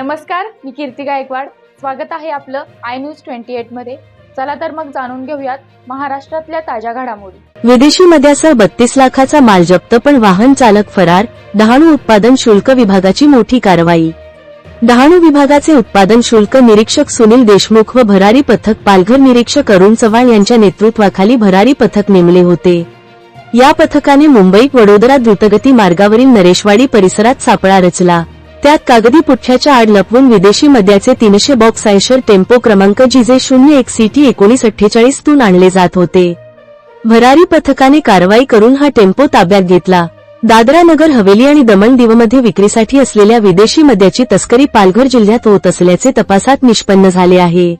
नमस्कार मी कीर्ती गायकवाड. स्वागत आहे आपलं आय न्यूज ट्वेंटी एटमध्ये. चला तर मग जाणून घेऊयात महाराष्ट्रातल्या ताज्या घडामोडी. विदेशी मद्यासह बत्तीस लाखाचा माल जप्त पण वाहन चालक फरार डहाणू उत्पादन शुल्क विभागाची मोठी कारवाई. डहाणू विभागाचे उत्पादन शुल्क निरीक्षक सुनील देशमुख व भरारी पथक पालघर निरीक्षक अरुण चव्हाण यांच्या नेतृत्वाखाली भरारी पथक नेमले होते. या पथकाने मुंबई वडोदरा द्रुतगती मार्गावरील नरेशवाडी परिसरात सापळा रचला. त्यात कागदी पुठ्याच्या आड लपवून विदेशी मद्याचे तीनशे बॉक्स आयशर टेम्पो क्रमांक जिजे शून्य एक सीटी एकोणीस अठ्ठेचाळीस तून आणले जात होते. भरारी पथकाने कारवाई करून हा टेम्पो ताब्यात घेतला. दादरा नगर हवेली आणि दमण दिवमध्ये विक्रीसाठी असलेल्या विदेशी मद्याची तस्करी पालघर जिल्ह्यात होत असल्याचे तपासात निष्पन्न झाले आहे.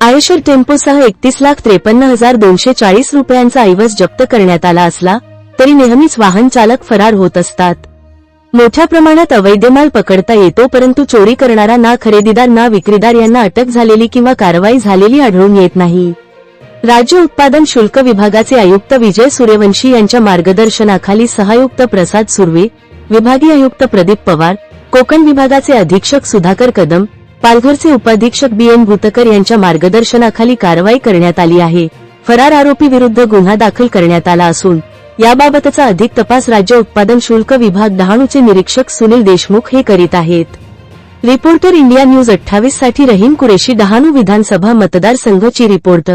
आयशर टेम्पोसह एकतीस लाख त्रेपन्न हजार दोनशे चाळीस रुपयांचा ऐवज जप्त करण्यात आला असला तरी नेहमीच वाहन चालक फरार होत असतात. मोठ्या प्रमाणात अवैध माल पकडता येतो परंतु चोरी करणारा ना खरेदीदार ना विक्रीदार यांना अटक झालेली किंवा कारवाई झालेली आढळून येत नाही. राज्य उत्पादन शुल्क विभागाचे आयुक्त विजय सूर्यवंशी यांच्या मार्गदर्शनाखाली सहायुक्त प्रसाद सुर्वे विभागीय आयुक्त प्रदीप पवार कोकण विभागाचे अधीक्षक सुधाकर कदम पालघरचे उपाधीक्षक बी एन भूतकर यांच्या मार्गदर्शनाखाली कारवाई करण्यात आली आहे. फरार आरोपी विरुद्ध गुन्हा दाखल करण्यात आला असून याबाबतचा अधिक तपास राज्य उत्पादन शुल्क विभाग डहाणूचे निरीक्षक सुनील देशमुख हे करीत आहेत. रिपोर्टर इंडिया न्यूज अठ्ठावीससाठी रहीम कुरेशी डहाणू विधानसभा मतदारसंघची रिपोर्ट.